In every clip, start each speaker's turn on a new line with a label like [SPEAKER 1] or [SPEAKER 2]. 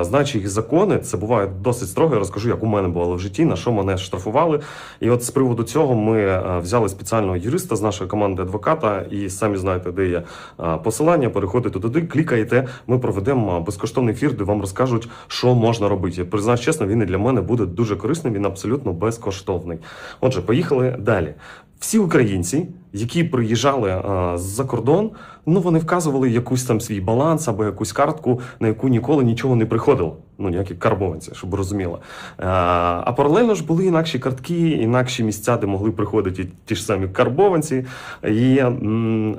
[SPEAKER 1] Знаючи їх закони, це буває досить строго. Я розкажу, як у мене було в житті, на що мене штрафували. І от з приводу цього ми е, взяли спеціального юриста з нашої команди адвоката, і самі знаєте, де є е, посилання. Переходите туди, клікаєте. Ми проведемо безкоштовний ефір, де вам розкажуть, що можна робити. Признаюсь чесно, він і для мене буде дуже корисним. Він абсолютно безкоштовний. Отже, поїхали далі. Всі українці, які приїжджали а, з-за кордон, ну вони вказували якусь там свій баланс або якусь картку, на яку ніколи нічого не приходило. Ну, ніякі карбованці, щоб ви розуміли. А, паралельно ж були інакші картки, інакші місця, де могли приходити ті ж самі карбованці. І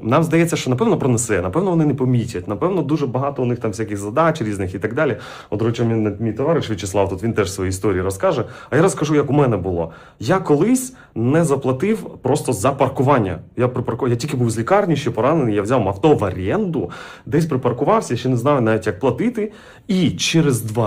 [SPEAKER 1] нам здається, що напевно пронесе, напевно, вони не помітять. Напевно, дуже багато у них там всяких задач різних і так далі. От, речі, мій, мій товариш В'ячеслав, тут він теж свої історії розкаже. А я розкажу, як у мене було. Я колись не заплатив просто за паркування. Я припаркував, я тільки був з лікарні, ще поранений. Я взяв авто в оренду, десь припаркувався, ще не знаю навіть як платити. І через два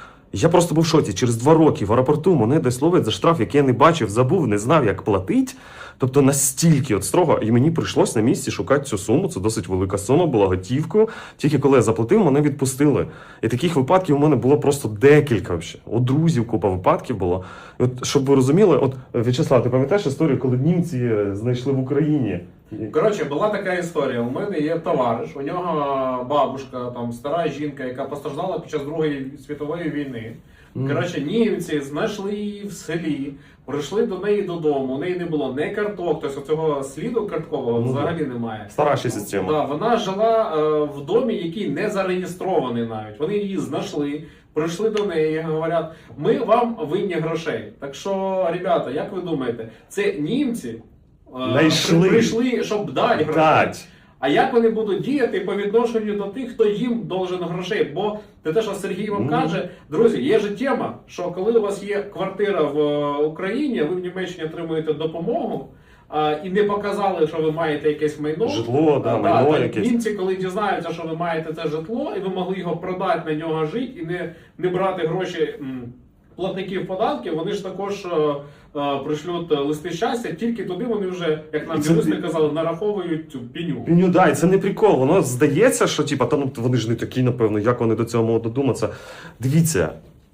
[SPEAKER 1] Я просто був в шоці. Через два роки в аеропорту мене десь ловить за штраф, який я не бачив, забув, не знав, як платити. Тобто настільки от строго, і мені прийшлось на місці шукати цю суму. Це досить велика сума, була готівкою. Тільки коли я заплатив, мене відпустили. І таких випадків у мене було просто декілька. Вообще. У друзів купа випадків було. І от, щоб ви розуміли, от В'ячеслав, ти пам'ятаєш історію, коли німці е, знайшли в Україні?
[SPEAKER 2] Коротше, була така історія. У мене є товариш, у нього бабушка, там стара жінка, яка постраждала під час Другої світової війни. Коротше, німці знайшли її в селі, прийшли до неї додому. У неї не було не карток, тобто цього сліду карткового
[SPEAKER 1] Ну,
[SPEAKER 2] взагалі немає.
[SPEAKER 1] Стара ще система.
[SPEAKER 2] Да, вона жила е, в домі, який не зареєстрований навіть. Вони її знайшли, прийшли до неї, і говорять, ми вам винні грошей. Так що, ребята, як ви думаєте, це німці
[SPEAKER 1] Знайшли.
[SPEAKER 2] прийшли, щоб дати.
[SPEAKER 1] Дать.
[SPEAKER 2] А як вони будуть діяти по відношенню до тих, хто їм должен грошей? Бо це те, що Сергій вам каже, друзі, є ж тема, що коли у вас є квартира в е, Україні, ви в Німеччині отримуєте допомогу. а, І не показали, що ви маєте якесь майно.
[SPEAKER 1] Житло, да,
[SPEAKER 2] А,
[SPEAKER 1] майно
[SPEAKER 2] так,
[SPEAKER 1] якесь.
[SPEAKER 2] Німці, коли дізнаються, що ви маєте це житло, і ви могли його продати на нього жити і не, не брати гроші платників податків, вони ж також е, е, пришлють листи щастя, тільки туди вони вже, як нам
[SPEAKER 1] І це-
[SPEAKER 2] юристи казали, нараховують цю піню.
[SPEAKER 1] Піню, да, і це не прикол. Воно здається, що типа, та ну вони ж не такі, напевно, як вони до цього можуть додуматися. Дивіться,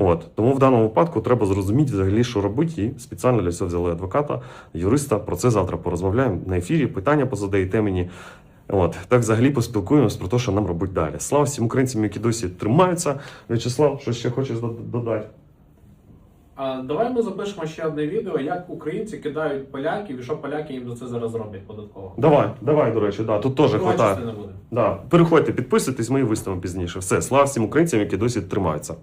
[SPEAKER 1] От тому в даному випадку треба зрозуміти взагалі, що робити, і спеціально для цього взяли адвоката, юриста. Про це завтра порозмовляємо на ефірі. Питання позадаєте мені. От так взагалі поспілкуємось про те, що нам робити далі. Слава всім українцям, які досі тримаються. В'ячеслав, що ще хочеш додати?
[SPEAKER 2] А давай ми запишемо ще одне відео, як українці кидають поляків і що поляки їм за це зараз роблять податково.
[SPEAKER 1] Давай, давай, до речі, да, тут теж хватає. Да. Переходьте, підписуйтесь, ми виставимо пізніше. Все, слава всім українцям, які досі тримаються.